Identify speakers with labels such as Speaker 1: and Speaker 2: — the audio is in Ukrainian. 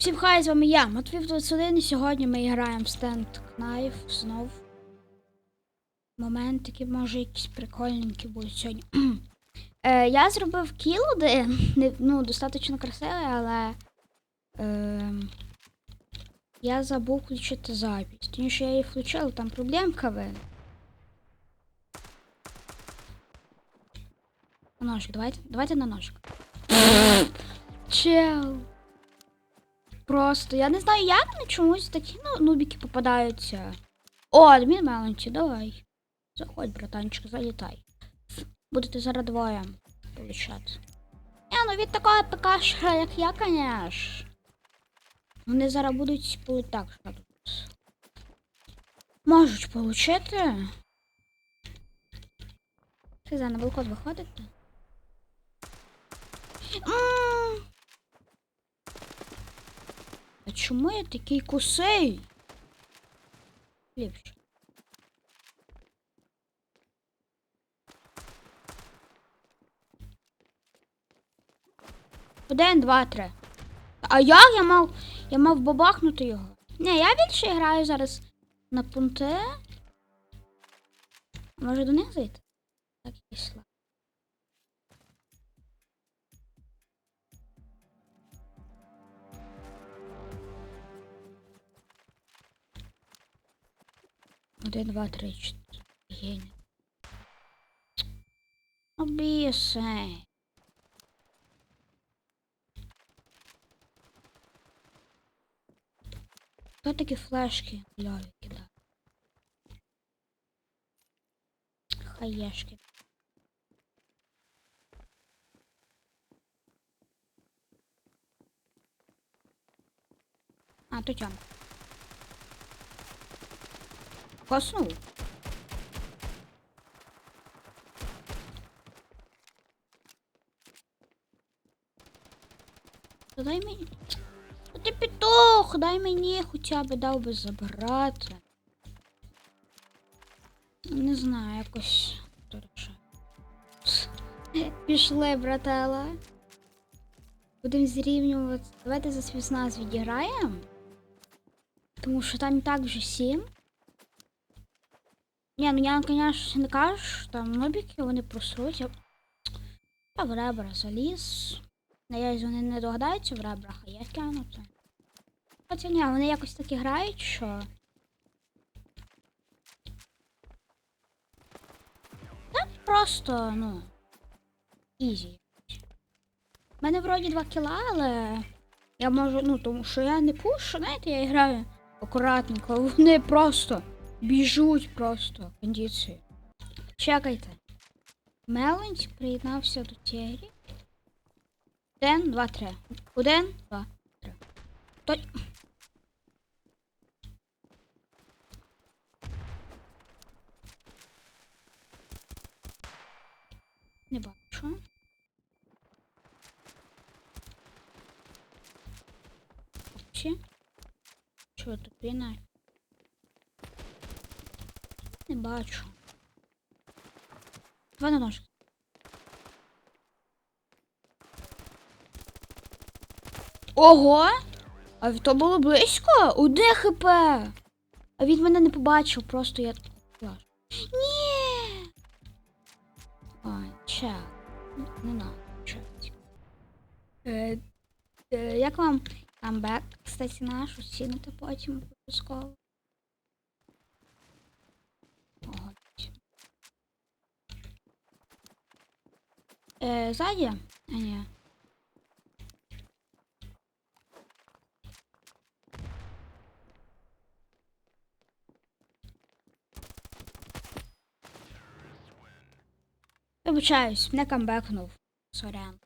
Speaker 1: Всім хай, з вами я, Матвій 21, і сьогодні ми граємо в Stand Knife знов. Моментики, може, якісь прикольненькі будуть сьогодні. е, я зробив кіл, не, ну, достатньо красивий, але е, я забув включити запись. Тому що я її включив, там проблемка. На ножик, давайте, давайте на ножик. Чел. Просто я не знаю, як на чомусь такі ну, нубіки попадаються. О, адмін Меленті, давай. Заходь, братанчик, залітай. Будете зараз двоє получати. Я, ну від такого ПКшка, як я, конечно. Вони зараз будуть так, що тут. Можуть получити. Ти на балкон виходите? А чому я такий косий? Ліпше. Один, два, три. А як я мав. Я мав бабахнути його? Ні, я більше граю зараз на пункти. Може до них зайти? Так, пішла. Один, два, три, чотири. Гені. Обіси. Хто такі флешки льові кидає? Хаєшки. А, тут тям. Коснув. Дай мені. Ти петух, дай мені хоча б дав би забрати. Не знаю, якось. Пішли, братела. Будемо зрівнювати. Давайте за спецназ відіграємо. Тому що там і так вже сім. Ні, ну я, конечно, не кажу, що там нобіки, вони просруть. Я... В ребра заліз. Надіюсь, вони не догадаються в ребрах, а я втягнути. Хоча ні, вони якось так грають, що. Та просто, ну. Ізі. У мене вроді два кіла, але я можу, ну, тому що я не пушу, знаєте, я граю акуратненько. Вони просто біжуть просто кондиції. Чекайте. Меленч приєднався до тєрі. Один, два, три. Один, два, три. Той. Не бачу. Чи? Чого тут війна? Не бачу. Два на ножки. Ого! А то було близько? Уде хп! А він мене не побачив, просто я. Ні! Ой, чел. Не надо, чел. Е, е, як вам камбек, кстати, наш, оцінити потім обов'язково. Е, ззаді? А, ні. Вибачаюсь, не камбекнув. Сорян.